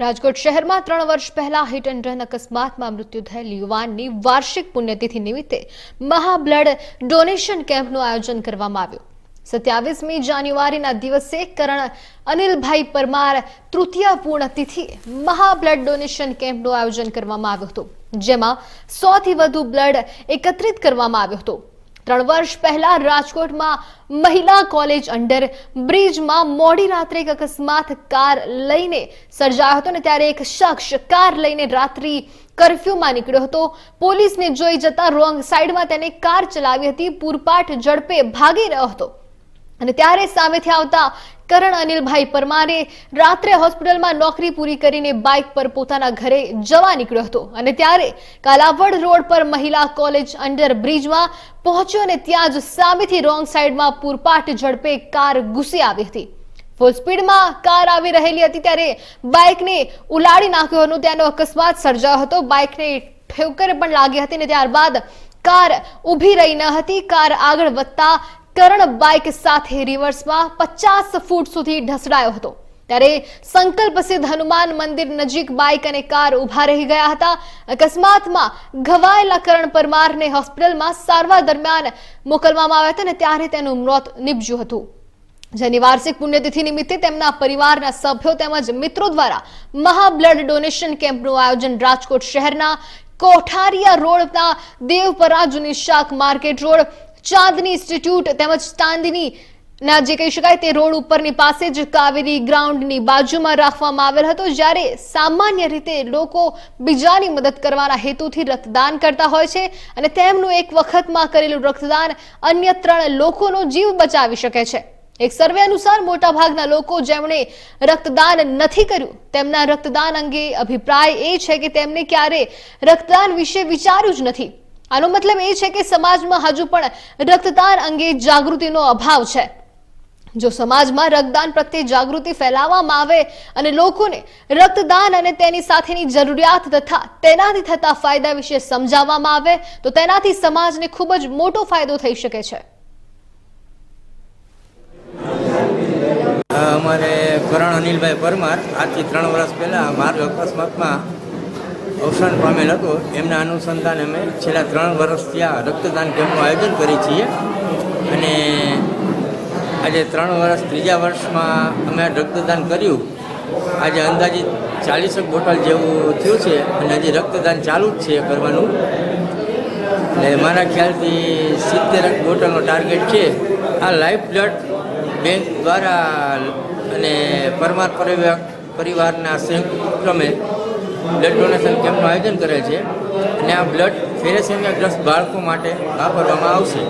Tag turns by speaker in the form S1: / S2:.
S1: રાજકોટ શહેરમાં ત્રણ વર્ષ પહેલા હિટ એન્ડ રન અકસ્માતમાં મૃત્યુ થયેલ યુવાનની વાર્ષિક પુણ્યતિથિ નિમિત્તે મહાબ્લડ ડોનેશન કેમ્પનું આયોજન કરવામાં આવ્યું. સત્યાવીસમી જાન્યુઆરીના દિવસે કરણ અનિલભાઈ પરમાર તૃતીય પૂર્ણતિથિ મહાબ્લડ ડોનેશન કેમ્પનું આયોજન કરવામાં આવ્યું હતું, જેમાં સોથી વધુ બ્લડ એકત્રિત કરવામાં આવ્યો હતો. ત્રણ વર્ષ પહેલા રાજકોટમાં મહિલા કોલેજ અંડર બ્રિજમાં મોડી રાત્રે એક અકસ્માત કાર લઈને સર્જાયો હતો ને ત્યારે એક શખ્સ કાર લઈને રાત્રિ કર્ફ્યુમાં નીકળ્યો હતો. પોલીસને જોઈ જતા રોંગ સાઈડમાં તેને કાર ચલાવી હતી. પૂરપાટ ઝડપે ભાગી રહ્યો હતો. અને ત્યારે સામેથી આવતા કરણ અનિલભાઈ પરમારે રાત્રે હોસ્પિટલમાં નોકરી પૂરી કરીને બાઇક પર પોતાના ઘરે જવા નીકળ્યો હતો. અને ત્યારે કાલાવડ રોડ પર મહિલા કોલેજ અંડર બ્રિજમાં પહોંચ્યો અને ત્યાં જ સામેથી રોંગ સાઈડમાં પૂરપાટ ઝડપે કાર ઘૂસી આવી હતી. ફૂલ સ્પીડમાં કાર આવી રહેલી હતી ત્યારે બાઇકને ઉલાડી નાખ્યો હતો. ત્યાંનો અકસ્માત સર્જાયો હતો. બાઇકને ઠેવકર પણ લાગી હતી અને ત્યારબાદ કાર ઊભી રહી ન હતી. કાર આગળ વધતા કરણ બાઇક સાથે રિવર્સમાં પચાસ ફૂટ સુધી ઢસડાયો હતો. ત્યારે સંકલ્પ સિદ્ધ હનુમાન મંદિર નજીક બાઇક અને કાર ઊભા રહી ગયા હતા. અકસ્માતમાં ઘવાયેલા કરણ પરમારને હોસ્પિટલમાં સારવાર દરમિયાન મોકલવામાં આવ્યા હતા અને ત્યારે તેનું મોત નીપજ્યું હતું. જેની વાર્ષિક પુણ્યતિથિ નિમિત્તે તેમના પરિવારના સભ્યો તેમજ મિત્રો દ્વારા મહાબ્લડ ડોનેશન કેમ્પનું આયોજન રાજકોટ શહેરના કોઠારિયા રોડના દેવપરા જૂની શાક માર્કેટ રોડ ચાંદની ઇન્સ્ટિટ્યૂટ તેમજ ચાંદની ના જે કહી શકાય તે રોડ ઉપરની પાસે જ કાવેરી ગ્રાઉન્ડની બાજુમાં રાખવામાં આવેલ હતો, જ્યારે સામાન્ય રીતે લોકો બીજાની મદદ કરવાના હેતુથી રક્તદાન કરતા હોય છે અને તેમનું એક વખતમાં કરેલું રક્તદાન અન્ય ત્રણ લોકોનો જીવ બચાવી શકે છે. એક સર્વે અનુસાર મોટાભાગના લોકો જેમણે રક્તદાન નથી કર્યું, તેમના રક્તદાન અંગે અભિપ્રાય એ છે કે તેમને ક્યારે રક્તદાન વિશે વિચાર્યું જ નથી. આનો મતલબ એ છે કે સમાજમાં હજુ પણ રક્તદાન અંગે જાગૃતિનો અભાવ છે. જો સમાજમાં રક્તદાન પ્રત્યે જાગૃતિ ફેલાવવામાં આવે અને લોકોને રક્તદાન અને તેની સાથેની જરૂરિયાત તથા તેનાથી થતા ફાયદા વિશે સમજાવવામાં આવે, તો તેનાથી સમાજને ખૂબ જ મોટો ફાયદો થઈ શકે છે.
S2: અમારે કરણ અનિલભાઈ પરમાર, આજથી ત્રણ વર્ષ પહેલાં, માર્ગ અકસ્માતમાં અવસાન પામેલ હતો. એમના અનુસંધાને અમે છેલ્લા ત્રણ વર્ષથી આ રક્તદાન કેમ્પનું આયોજન કરીએ છીએ. અને આજે ત્રણ વર્ષ ત્રીજા વર્ષમાં અમે રક્તદાન કર્યું. આજે અંદાજિત ચાલીસેક બોટલ જેવું થયું છે અને હજી રક્તદાન ચાલુ જ છે કરવાનું. એટલે મારા ખ્યાલથી સિત્તેર બોટલનો ટાર્ગેટ છે. આ લાઈફ બ્લડ બેંક દ્વારા અને પરમાર પરિવાર પરિવારના સંયુક્ત ઉપક્રમે બ્લડ ડોનેશન કેમ્પનું આયોજન કરે છે અને આ બ્લડ થેરેસેમિયા ગ્રસ્ત બાળકો માટે વાપરવામાં આવશે.